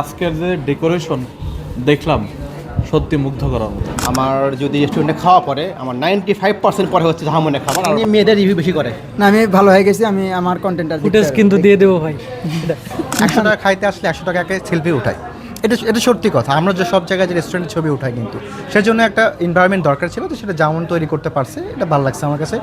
আজকের যে ডেকোরেশন দেখলাম সত্যি মুগ্ধ করার মতো। আমার যদি স্টুডেন্টে খাওয়া পরে আমার নাইনটি ফাইভ পার্সেন্ট পরে হচ্ছে জাহামনের খাবার আর মেয়েদের রিভিউ বেশি করে। না আমি ভালো হয়ে গেছি আমি আমার কন্টেন্টটা ফুটেজ কিন্তু দিয়ে দেবো ভাই। একশো টাকা খাইতে আসলে একশো টাকাকে সেলফি উঠাই। এটা এটা সত্যি কথা আমরা যে সব জায়গায় যে রেস্টুরেন্টের ছবি উঠাই কিন্তু। সেজন্য একটা এনভায়রনমেন্ট দরকার ছিল তো সেটা যেমন তৈরি করতে পারছে এটা ভালো লাগছে আমার কাছে।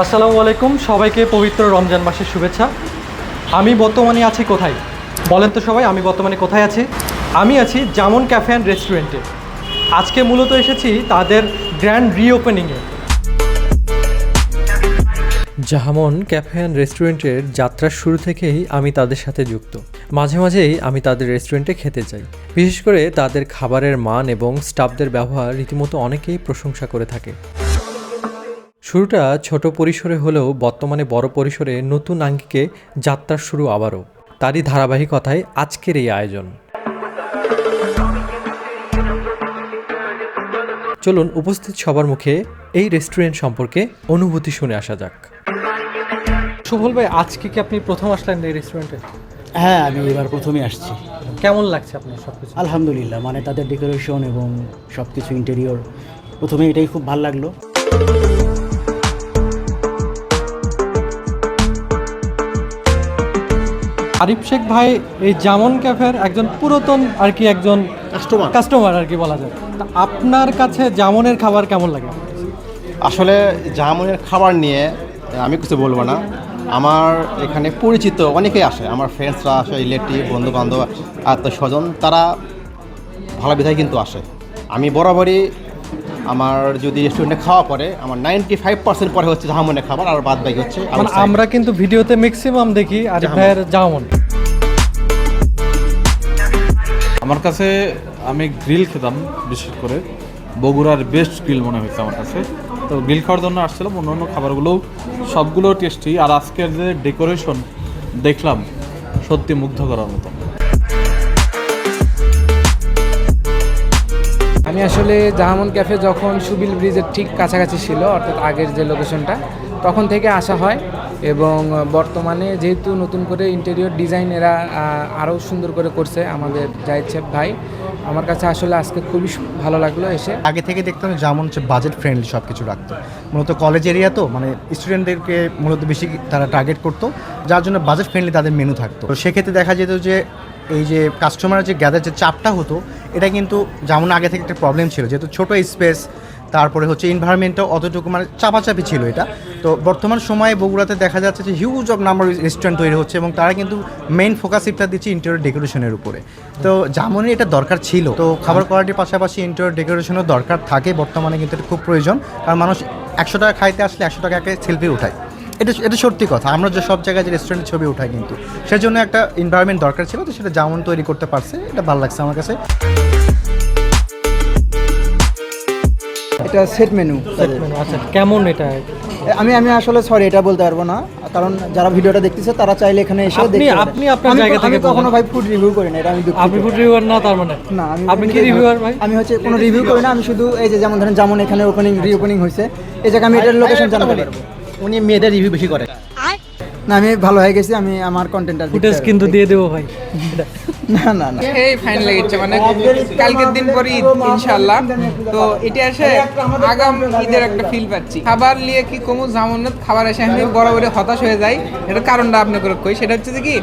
আসসালামু আলাইকুম, সবাইকে পবিত্র রমজান মাসের শুভেচ্ছা। আমি বর্তমানে আছি কোথায়? বলেন তো সবাই, আমি বর্তমানে কোথায় আছি? আমি আছি জামন ক্যাফে অ্যান্ড রেস্টুরেন্টে। আজকে মূলত এসেছি তাদের গ্র্যান্ড রিওপেনিংয়ে। জাহামন ক্যাফে অ্যান্ড রেস্টুরেন্টের যাত্রার শুরু থেকেই আমি তাদের সাথে যুক্ত। মাঝে মাঝেই আমি তাদের রেস্টুরেন্টে খেতে যাই বিশেষ করে তাদের খাবারের মান এবং স্টাফদের ব্যবহার রীতিমতো অনেকেই প্রশংসা করে থাকে। শুরুটা ছোট পরিসরে হলেও বর্তমানে বড় পরিসরে নতুন আঙ্গিকে যাত্রার শুরু আবারও। তারই ধারাবাহিকতায় আজকের এই আয়োজন। চলুন উপস্থিত সবার মুখে এই রেস্টুরেন্ট সম্পর্কে অনুভূতি শুনে আসা যাক। সুবল ভাই আজকে কি আপনি প্রথম আসলেন এই রেস্টুরেন্টে? হ্যাঁ আমি এবার প্রথমে আসছি। কেমন লাগছে আপনার সব কিছু আলহামদুলিল্লাহ মানে তাদের ডেকোরেশন এবং সব কিছু ইন্টেরিয়র প্রথমে এটাই খুব ভালো লাগল। আরিফ শেখ ভাই এই জামন ক্যাফের একজন পুরাতন আর কি একজন কাস্টমার কাস্টমার আর কি বলা যায়। তা আপনার কাছে জামনের খাবার কেমন লাগে? আসলে জামনের খাবার নিয়ে আমি কিছু বলব না। আমার এখানে পরিচিত অনেকেই আসে আমার ফ্রেন্ডসরা আসে রিলেটিভ বন্ধু বান্ধব আত্মীয় স্বজন তারা ভালো বিধায় কিন্তু আসে। আমি বরাবরই আমার যদি রেস্টুরেন্টে খাওয়া পরে আমার নাইনটি ফাইভ পার্সেন্ট পরে হচ্ছে জাহামনের খাবার আর বাদ বাকি হচ্ছে মানে আমরা কিন্তু ভিডিওতে ম্যাক্সিমাম দেখি আর। ভাইয়ের জামন আমার কাছে আমি গ্রিল খেতাম বিশেষ করে। বগুড়ার বেস্ট গ্রিল মনে হয়েছে আমার কাছে। তো গ্রিল খাওয়ার জন্য আসছিলাম অন্য অন্য খাবারগুলোও সবগুলো টেস্টি আর আজকের যে ডেকোরেশন দেখলাম সত্যি মুগ্ধ করার মতো। আমি আসলে জাহামন ক্যাফে যখন সুবিল ব্রিজের ঠিক কাছাকাছি ছিল, অর্থাৎ আগের যে লোকেশনটা তখন থেকে আসা হয় এবং বর্তমানে যেহেতু নতুন করে ইন্টেরিয়র ডিজাইন এরা আরও সুন্দর করে করছে আমাদের জাহিদ শেফ ভাই, আমার কাছে আসলে আজকে খুবই ভালো লাগল এসে। আগে থেকে দেখতাম যেমন হচ্ছে বাজেট ফ্রেন্ডলি সব কিছু রাখতো। মূলত কলেজ এরিয়া তো মানে স্টুডেন্টদেরকে মূলত বেশি তারা টার্গেট করতো, যার জন্য বাজেট ফ্রেন্ডলি তাদের মেনু থাকতো। সেক্ষেত্রে দেখা যেত যে এই যে কাস্টমারের যে গ্যাদার যে চাপটা হতো, এটা কিন্তু যেমন আগে থেকে একটা প্রবলেম ছিল, যেহেতু ছোটো স্পেস তারপরে হচ্ছে এনভায়রনমেন্টটাও অতটুকু মানে চাপাচাপি ছিল এটা। তো বর্তমান সময়ে বগুড়াতে দেখা যাচ্ছে যে হিউজ অফ নাম্বার রেস্টুরেন্ট তৈরি হচ্ছে এবং তারা কিন্তু মেইন ফোকাস ইফটা দিচ্ছে ইন্টেরিয়র ডেকোরেশনের উপরে। তো যেমনই এটা দরকার ছিল, তো খাবার কোয়ালিটির পাশাপাশি ইন্টেরিয়র ডেকোরেশনও দরকার থাকে, বর্তমানে কিন্তু এটা খুব প্রয়োজন। কারণ মানুষ একশো টাকা খাইতে আসলে একশো টাকাকে সেলফি উঠায়। এটা এটা সত্যি কথা। আমরা যে সব জায়গায় যে রেস্টুরেন্টের ছবি উঠাই কিন্তু সেজন্য একটা এনভায়রনমেন্ট দরকার ছিল তো সেটা যেমন তৈরি করতে পারছে এটা ভালো লাগছে আমার কাছে। এটা সেট মেনু আচ্ছা কেমন এটা? আমি আমি আসলে সরি এটা বলতে পারব না। কারণ যারা ভিডিওটা দেখতেছে তারা চাইলে এখানে এসে দেখতে আপনি আপনার জায়গা থেকে কখনো ভাই ফুড রিভিউ করি না এটা আমি। আপনি ফুড রিভিউয়ার না তার মানে? না আমি আপনি কি রিভিউয়ার ভাই? আমি হচ্ছে কোনো রিভিউ করি না আমি শুধু এই যে যেমন ধরেন যেমন এখানে ওপেনিং রিওপেনিং হয়েছে এই জায়গায় আমি এটার লোকেশন জানাতে পারব উনি মেয়েদের রিভিউ বেশি করে। না আমি ভালো হয়ে গেছি আমি আমার কন্টেন্টটা ফুটেজ কিন্তু দিয়ে দেবো ভাই। না না না। এই ফাইন লেগেছে মানে কালকের দিন পরে ঈদ ইনশাল্লাহ তো এটা এসে আগাম ঈদের একটা ফিল পাচ্ছি। খাবার নিয়ে কি কমু জামনত খাবার এসে আমি বরাবরই হতাশ হয়ে যাই। এটার কারণটা আপনি করে কই? সেটা হচ্ছে যে কি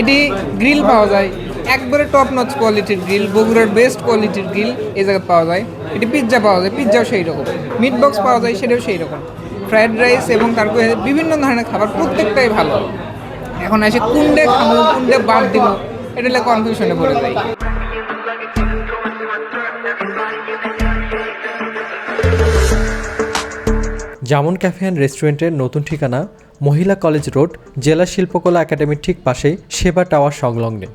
এটি গ্রিল পাওয়া যায়। একবারে টপ নচ কোয়ালিটির গ্রিল বগুড়ার বেস্ট কোয়ালিটির গ্রিল এই জায়গায় পাওয়া যায়। এটি পিৎজা পাওয়া যায় পিৎজাও সেই রকম। মিট বক্স পাওয়া যায় সেটাও সেই রকম। ফ্রাইড রাইস এবং তারপরে বিভিন্ন ধরনের খাবার, প্রত্যেকটাই ভালো। এখন এসে কুন্ডে খাব কুন্ডে বাদ দিব, এটা হলে কনফিউশনে পড়ে যাই জামন ক্যাফে অ্যান্ড রেস্টুরেন্টের নতুন ঠিকানা, মহিলা কলেজ রোড, জেলা শিল্পকলা একাডেমির ঠিক পাশেই সেবা টাওয়ার সংলগ্নে।